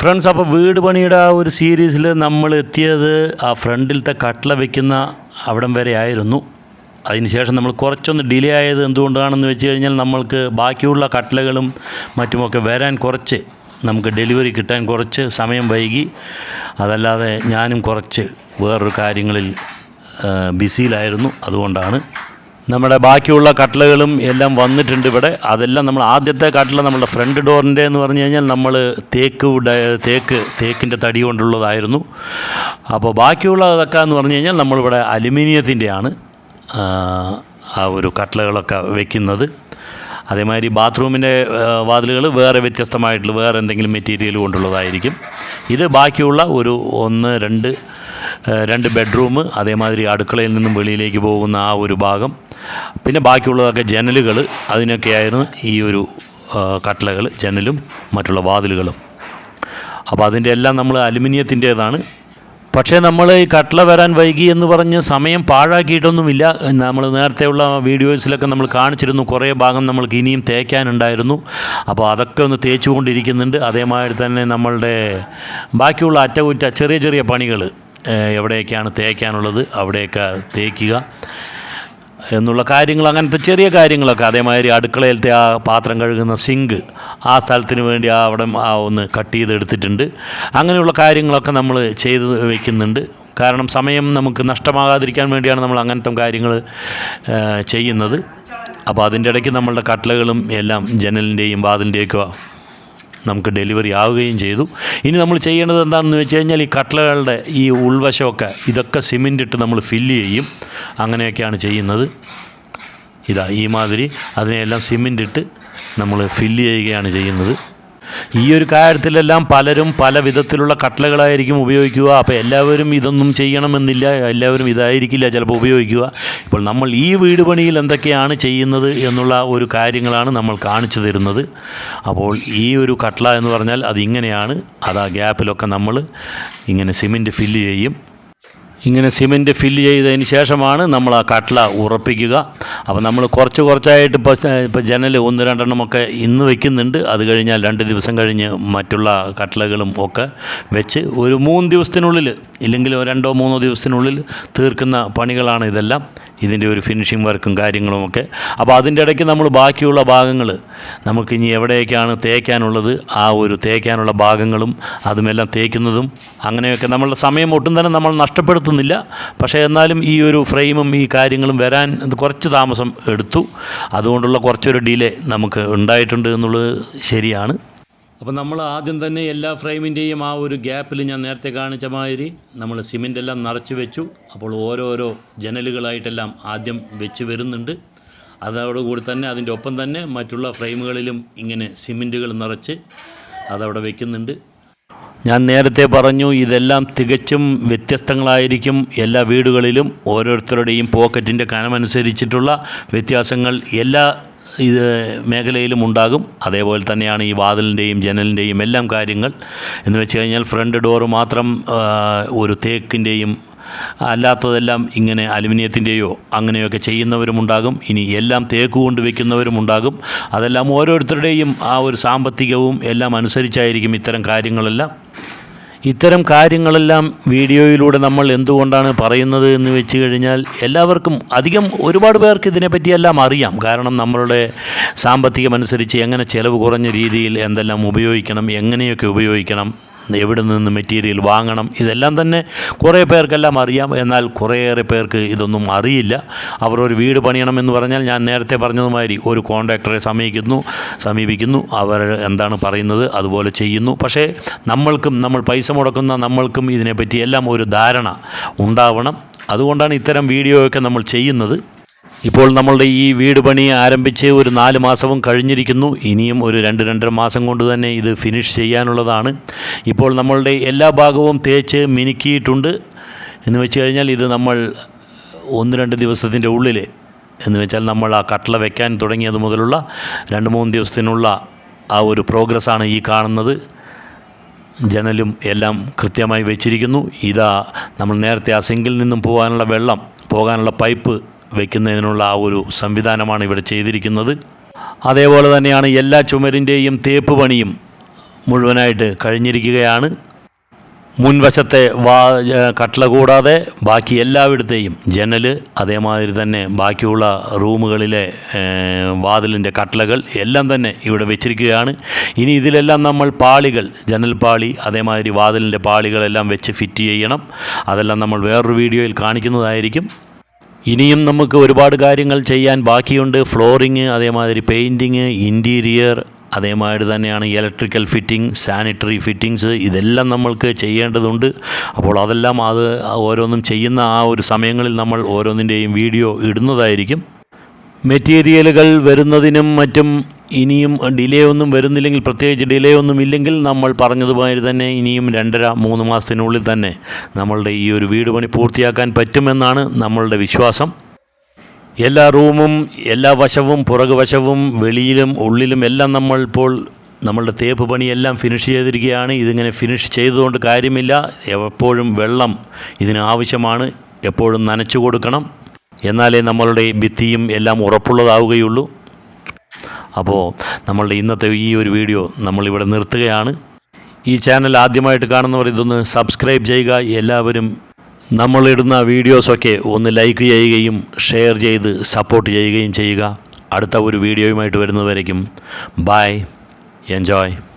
Friends അപ്പോൾ വീട് പണിയുടെ ആ ഒരു സീരീസിൽ നമ്മൾ എത്തിയത് ആ ഫ്രണ്ടിലത്തെ കട്ട്ല വെക്കുന്ന അവിടം വരെ ആയിരുന്നു. അതിനുശേഷം നമ്മൾ കുറച്ചൊന്ന് ഡിലേ ആയത് എന്തുകൊണ്ടാണെന്ന് വെച്ച് കഴിഞ്ഞാൽ നമ്മൾക്ക് ബാക്കിയുള്ള കട്ട്ലകളും മറ്റുമൊക്കെ വരാൻ കുറച്ച് നമുക്ക് ഡെലിവറി കിട്ടാൻ കുറച്ച് സമയം വൈകി. അതല്ലാതെ ഞാനും കുറച്ച് വേറൊരു കാര്യങ്ങളിൽ ബിസിയിലായിരുന്നു. അതുകൊണ്ടാണ് നമ്മുടെ ബാക്കിയുള്ള കട്ടിലുകളും എല്ലാം വന്നിട്ടുണ്ട് ഇവിടെ. അതെല്ലാം നമ്മൾ ആദ്യത്തെ കട്ട്ല നമ്മളുടെ ഫ്രണ്ട് ഡോറിന്റെ എന്ന് പറഞ്ഞു കഴിഞ്ഞാൽ നമ്മൾ തേക്ക് തേക്ക് തേക്കിന്റെ തടി കൊണ്ടുള്ളതായിരുന്നു. അപ്പോൾ ബാക്കിയുള്ളതൊക്കെ എന്ന് പറഞ്ഞു കഴിഞ്ഞാൽ നമ്മളിവിടെ അലുമിനിയത്തിന്റെയാണ് ആ, ഒരു കട്ടിലുകളൊക്കെ വെക്കുന്നത്. അതേമാതിരി ബാത്റൂമിന്റെ വാതിലുകൾ വേറെ വ്യത്യസ്തമായിട്ടുള്ള വേറെ എന്തെങ്കിലും മെറ്റീരിയൽ കൊണ്ടുള്ളതായിരിക്കും. ഇത് ബാക്കിയുള്ള ഒരു ഒന്ന് രണ്ട് രണ്ട് ബെഡ്റൂം അതേമാതിരി അടുക്കളയിൽ നിന്നും വെളിയിലേക്ക് പോകുന്ന ആ ഒരു ഭാഗം. പിന്നെ ബാക്കിയുള്ളതൊക്കെ ജനലുകൾ അതിനൊക്കെയായിരുന്നു ഈ ഒരു കട്ടലകൾ ജനലും മറ്റുള്ള വാതിലുകളും. അപ്പോൾ അതിന്റെ എല്ലാം നമ്മൾ അലുമിനിയത്തിന്റേതാണ്. പക്ഷേ നമ്മൾ ഈ കട്ട്ല വരാൻ വൈകി എന്ന് പറഞ്ഞ് സമയം പാഴാക്കിയിട്ടൊന്നുമില്ല. നമ്മൾ നേരത്തെയുള്ള വീഡിയോസിലൊക്കെ നമ്മൾ കാണിച്ചിരുന്നു കുറേ ഭാഗം നമ്മൾക്ക് ഇനിയും തേക്കാനുണ്ടായിരുന്നു. അപ്പോൾ അതൊക്കെ ഒന്ന് തേച്ചുകൊണ്ടിരിക്കുന്നുണ്ട്. അതേമാതിരി തന്നെ നമ്മളുടെ ബാക്കിയുള്ള അറ്റകുറ്റ ചെറിയ ചെറിയ പണികൾ. എവിടെയൊക്കെയാണ് തേക്കാനുള്ളത് അവിടെയൊക്കെ തേക്കുക എന്നുള്ള കാര്യങ്ങൾ അങ്ങനത്തെ ചെറിയ കാര്യങ്ങളൊക്കെ. അതേമാതിരി അടുക്കളയിലത്തെ ആ പാത്രം കഴുകുന്ന സിങ്ക് ആ സ്ഥലത്തിന് വേണ്ടി ആ അവിടെ ഒന്ന് കട്ട് ചെയ്തെടുത്തിട്ടുണ്ട്. അങ്ങനെയുള്ള കാര്യങ്ങളൊക്കെ നമ്മൾ ചെയ്ത് വയ്ക്കുന്നുണ്ട് കാരണം സമയം നമുക്ക് നഷ്ടമാകാതിരിക്കാൻ വേണ്ടിയാണ് നമ്മൾ അങ്ങനത്തെ കാര്യങ്ങൾ ചെയ്യുന്നത്. അപ്പോൾ അതിന്റെ ഇടയ്ക്ക് നമ്മളുടെ കട്ടലകളും എല്ലാം ജനലിന്റെയും വാതിലിന്റെയൊക്കെ നമുക്ക് ഡെലിവറി ആവുകയും ചെയ്തു. ഇനി നമ്മൾ ചെയ്യേണ്ടത് എന്താണെന്ന് വെച്ച് കഴിഞ്ഞാൽ ഈ കട്ടലകളുടെ ഈ ഉൾവശമൊക്കെ ഇതൊക്കെ സിമെന്റ് ഇട്ട് നമ്മൾ ഫില്ല് ചെയ്യും. അങ്ങനെയൊക്കെയാണ് ചെയ്യുന്നത്. ഇതാ ഈ മാതിരി അതിനെയെല്ലാം സിമെന്റ് ഇട്ട് നമ്മൾ ഫില്ല് ചെയ്യുകയാണ് ചെയ്യുന്നത്. ഈ ഒരു കാര്യത്തിലെല്ലാം പലരും പല വിധത്തിലുള്ള കട്ടളകളായിരിക്കും ഉപയോഗിക്കുക. അപ്പോൾ എല്ലാവരും ഇതൊന്നും ചെയ്യണമെന്നില്ല. എല്ലാവരും ഇതായിരിക്കില്ല ചിലപ്പോൾ ഉപയോഗിക്കുക. ഇപ്പോൾ നമ്മൾ ഈ വീട് പണിയിൽ എന്തൊക്കെയാണ് ചെയ്യുന്നത് എന്നുള്ള ഒരു കാര്യങ്ങളാണ് നമ്മൾ കാണിച്ചു തരുന്നത്. അപ്പോൾ ഈ ഒരു കട്ട്ള എന്ന് പറഞ്ഞാൽ അതിങ്ങനെയാണ്. അത് ആ ഗ്യാപ്പിലൊക്കെ നമ്മൾ ഇങ്ങനെ സിമെന്റ് ഫില്ല് ചെയ്യും. ഇങ്ങനെ സിമെന്റ് ഫില്ല് ചെയ്തതിന് ശേഷമാണ് നമ്മൾ ആ കട്ട്ല ഉറപ്പിക്കുക. അപ്പോൾ നമ്മൾ കുറച്ച് കുറച്ചായിട്ട് ഇപ്പോൾ ഇപ്പോൾ ജനൽ ഒന്ന് രണ്ടെണ്ണമൊക്കെ ഇന്ന് വയ്ക്കുന്നുണ്ട് അത് കഴിഞ്ഞാൽ രണ്ട് ദിവസം കഴിഞ്ഞ് മറ്റുള്ള കട്ട്ലകളും ഒക്കെ വെച്ച് ഒരു മൂന്ന് ദിവസത്തിനുള്ളിൽ ഇല്ലെങ്കിൽ രണ്ടോ മൂന്നോ ദിവസത്തിനുള്ളിൽ തീർക്കുന്ന പണികളാണ് ഇതെല്ലാം. ഇതിന്റെ ഒരു ഫിനിഷിംഗ് വർക്കും കാര്യങ്ങളുമൊക്കെ അപ്പോൾ അതിന്റെ ഇടയ്ക്ക് നമ്മൾ ബാക്കിയുള്ള ഭാഗങ്ങൾ നമുക്ക് ഇനി എവിടെയൊക്കെയാണ് തേക്കാനുള്ളത് ആ ഒരു തേക്കാനുള്ള ഭാഗങ്ങളും അതുമെല്ലാം തേക്കുന്നതും അങ്ങനെയൊക്കെ നമ്മളുടെ സമയം ഒട്ടും തന്നെ നമ്മൾ നഷ്ടപ്പെടുത്തുന്നില്ല. പക്ഷേ എന്നാലും ഈ ഒരു ഫ്രെയിമും ഈ കാര്യങ്ങളും വരാൻ കുറച്ച് താമസം എടുത്തു. അതുകൊണ്ടുള്ള കുറച്ചൊരു ഡിലേ നമുക്ക് ഉണ്ടായിട്ടുണ്ട് എന്നുള്ളത് ശരിയാണ്. അപ്പോൾ നമ്മൾ ആദ്യം തന്നെ എല്ലാ ഫ്രെയിമിന്റെയും ആ ഒരു ഗ്യാപ്പിൽ ഞാൻ നേരത്തെ കാണിച്ച മാതിരി നമ്മൾ സിമെന്റ് എല്ലാം നിറച്ച് വെച്ചു. അപ്പോൾ ഓരോരോ ജനലുകളായിട്ടെല്ലാം ആദ്യം വെച്ച് വരുന്നുണ്ട്. അതോടുകൂടി തന്നെ അതിന്റെ ഒപ്പം തന്നെ മറ്റുള്ള ഫ്രെയിമുകളിലും ഇങ്ങനെ സിമെന്റുകൾ നിറച്ച് അതവിടെ വെക്കുന്നുണ്ട്. ഞാൻ നേരത്തെ പറഞ്ഞു ഇതെല്ലാം തികച്ചും വ്യത്യസ്തങ്ങളായിരിക്കും എല്ലാ വീടുകളിലും. ഓരോരുത്തരുടെയും പോക്കറ്റിന്റെ കനമനുസരിച്ചിട്ടുള്ള വ്യത്യാസങ്ങൾ. എല്ലാ ഇത് മേഖലയിലും ഉണ്ടാകും. അതേപോലെ തന്നെയാണ് ഈ വാതിലിന്റെയും ജനലിന്റെയും എല്ലാം കാര്യങ്ങൾ. എന്ന് വെച്ച് കഴിഞ്ഞാൽ ഫ്രണ്ട് ഡോറ് മാത്രം ഒരു തേക്കിന്റെയും അല്ലാത്തതെല്ലാം ഇങ്ങനെ അലുമിനിയത്തിന്റെയോ അങ്ങനെയൊക്കെ ചെയ്യുന്നവരുമുണ്ടാകും ഇനി എല്ലാം തേക്ക് കൊണ്ട് വയ്ക്കുന്നവരുമുണ്ടാകും അതെല്ലാം ഓരോരുത്തരുടെയും ആ ഒരു സാമ്പത്തികവും എല്ലാം അനുസരിച്ചായിരിക്കും ഇത്തരം കാര്യങ്ങളെല്ലാം. ഇത്തരം കാര്യങ്ങളെല്ലാം വീഡിയോയിലൂടെ നമ്മൾ എന്തുകൊണ്ടാണ് പറയുന്നത് എന്ന് വെച്ച് കഴിഞ്ഞാൽ എല്ലാവർക്കും അധികം ഒരുപാട് പേർക്ക് ഇതിനെപ്പറ്റിയെല്ലാം അറിയാം. കാരണം നമ്മളുടെ സാമ്പത്തികമനുസരിച്ച് എങ്ങനെ ചിലവ് കുറഞ്ഞ രീതിയിൽ എന്തെല്ലാം ഉപയോഗിക്കണം എങ്ങനെയൊക്കെ ഉപയോഗിക്കണം. എവിടെ നിന്ന് മെറ്റീരിയൽ വാങ്ങണം? ഇതെല്ലാം തന്നെ കുറേ പേർക്കെല്ലാം അറിയാം. എന്നാൽ കുറേയേറെ പേർക്ക് ഇതൊന്നും അറിയില്ല. അവർ ഒരു വീട് പണിയണമെന്ന് പറഞ്ഞാൽ ഞാൻ നേരത്തെ പറഞ്ഞതുമാതിരി ഒരു കോൺട്രാക്ടറെ സമീപിക്കുന്നു സമീപിക്കുന്നു. അവർ എന്താണ് പറയുന്നത്? അതുപോലെ ചെയ്യുന്നു. പക്ഷേ നമ്മൾക്കും നമ്മൾ പൈസ മുടക്കുന്ന നമ്മൾക്കും ഇതിനെപ്പറ്റി എല്ലാം ഒരു ധാരണ ഉണ്ടാവണം. അതുകൊണ്ടാണ് ഇത്തരം വീഡിയോയൊക്കെ നമ്മൾ ചെയ്യുന്നത്. ഇപ്പോൾ നമ്മളുടെ ഈ വീട് പണി ആരംഭിച്ച് ഒരു നാല് മാസവും കഴിഞ്ഞിരിക്കുന്നു. ഇനിയും ഒരു രണ്ട് രണ്ടര മാസം കൊണ്ട് തന്നെ ഇത് ഫിനിഷ് ചെയ്യാനുള്ളതാണ്. ഇപ്പോൾ നമ്മളുടെ എല്ലാ ഭാഗവും തേച്ച് മിനുക്കിയിട്ടുണ്ട്. എന്ന് വെച്ച് കഴിഞ്ഞാൽ ഇത് നമ്മൾ ഒന്ന് രണ്ട് ദിവസത്തിന്റെ ഉള്ളിൽ എന്ന് വെച്ചാൽ നമ്മൾ ആ കട്ടള വെക്കാൻ തുടങ്ങിയത് മുതലുള്ള രണ്ട് മൂന്ന് ദിവസത്തിനുള്ള ആ ഒരു പ്രോഗ്രസ്സാണ് ഈ കാണുന്നത്. ജനലും എല്ലാം കൃത്യമായി വെച്ചിരിക്കുന്നു. ഇതാ നമ്മൾ നേരത്തെ ആ സിങ്കിൽ നിന്നും പോകാനുള്ള വെള്ളം പോകാനുള്ള പൈപ്പ് വയ്ക്കുന്നതിനുള്ള ആ ഒരു സംവിധാനമാണ് ഇവിടെ ചെയ്തിരിക്കുന്നത്. അതേപോലെ തന്നെയാണ് എല്ലാ ചുമരിന്റെയും തേപ്പ് പണിയും മുഴുവനായിട്ട് കഴിഞ്ഞിരിക്കുകയാണ്. മുൻവശത്തെ വാ കട്ടല കൂടാതെ ബാക്കി എല്ലായിടത്തെയും ജനൽ അതേമാതിരി തന്നെ ബാക്കിയുള്ള റൂമുകളിലെ വാതിലിന്റെ കട്ടളകൾ എല്ലാം തന്നെ ഇവിടെ വെച്ചിരിക്കുകയാണ്. ഇനി ഇതിലെല്ലാം നമ്മൾ പാളികൾ ജനൽ പാളി അതേമാതിരി വാതിലിന്റെ പാളികളെല്ലാം വെച്ച് ഫിറ്റ് ചെയ്യണം. അതെല്ലാം നമ്മൾ വേറൊരു വീഡിയോയിൽ കാണിക്കുന്നതായിരിക്കും. ഇനിയും നമുക്ക് ഒരുപാട് കാര്യങ്ങൾ ചെയ്യാൻ ബാക്കിയുണ്ട്. ഫ്ലോറിങ് അതേമാതിരി പെയിന്റിങ് ഇന്റീരിയർ അതേമാതിരി തന്നെയാണ് ഇലക്ട്രിക്കൽ ഫിറ്റിംഗ് സാനിറ്ററി ഫിറ്റിങ്സ് ഇതെല്ലാം നമ്മൾക്ക് ചെയ്യേണ്ടതുണ്ട്. അപ്പോൾ അതെല്ലാം അത് ഓരോന്നും ചെയ്യുന്ന ആ ഒരു സമയങ്ങളിൽ നമ്മൾ ഓരോന്നിന്റെയും വീഡിയോ ഇടുന്നതായിരിക്കും. മെറ്റീരിയലുകൾ വരുന്നതിനും മറ്റും ഇനിയും ഡിലേ ഒന്നും വരുന്നില്ലെങ്കിൽ പ്രത്യേകിച്ച് ഡിലേ ഒന്നും ഇല്ലെങ്കിൽ നമ്മൾ പറഞ്ഞതുമാതിരി തന്നെ ഇനിയും രണ്ടര മൂന്ന് മാസത്തിനുള്ളിൽ തന്നെ നമ്മളുടെ ഈ ഒരു വീട് പണി പൂർത്തിയാക്കാൻ പറ്റുമെന്നാണ് നമ്മളുടെ വിശ്വാസം. എല്ലാ റൂമും എല്ലാ വശവും പുറകു വശവും വെളിയിലും ഉള്ളിലും എല്ലാം നമ്മൾ ഇപ്പോൾ നമ്മളുടെ തേപ്പ് പണിയെല്ലാം ഫിനിഷ് ചെയ്തിരിക്കുകയാണ്. ഇതിങ്ങനെ ഫിനിഷ് ചെയ്തുകൊണ്ട് കാര്യമില്ല. എപ്പോഴും വെള്ളം ഇതിന് ആവശ്യമാണ്. എപ്പോഴും നനച്ചു കൊടുക്കണം. എന്നാലേ നമ്മളുടെ ഭിത്തിയും എല്ലാം ഉറപ്പുള്ളതാവുകയുള്ളൂ. അപ്പോൾ നമ്മളുടെ ഇന്നത്തെ ഈ ഒരു വീഡിയോ നമ്മളിവിടെ നിർത്തുകയാണ്. ഈ ചാനൽ ആദ്യമായിട്ട് കാണുന്നവർ ഇതൊന്ന് സബ്സ്ക്രൈബ് ചെയ്യുക. എല്ലാവരും നമ്മളിടുന്ന വീഡിയോസൊക്കെ ഒന്ന് ലൈക്ക് ചെയ്യുകയും ഷെയർ ചെയ്ത് സപ്പോർട്ട് ചെയ്യുകയും ചെയ്യുക. അടുത്ത ഒരു വീഡിയോയുമായിട്ട് വരുന്നവരേക്കും ബായ് എൻജോയ്.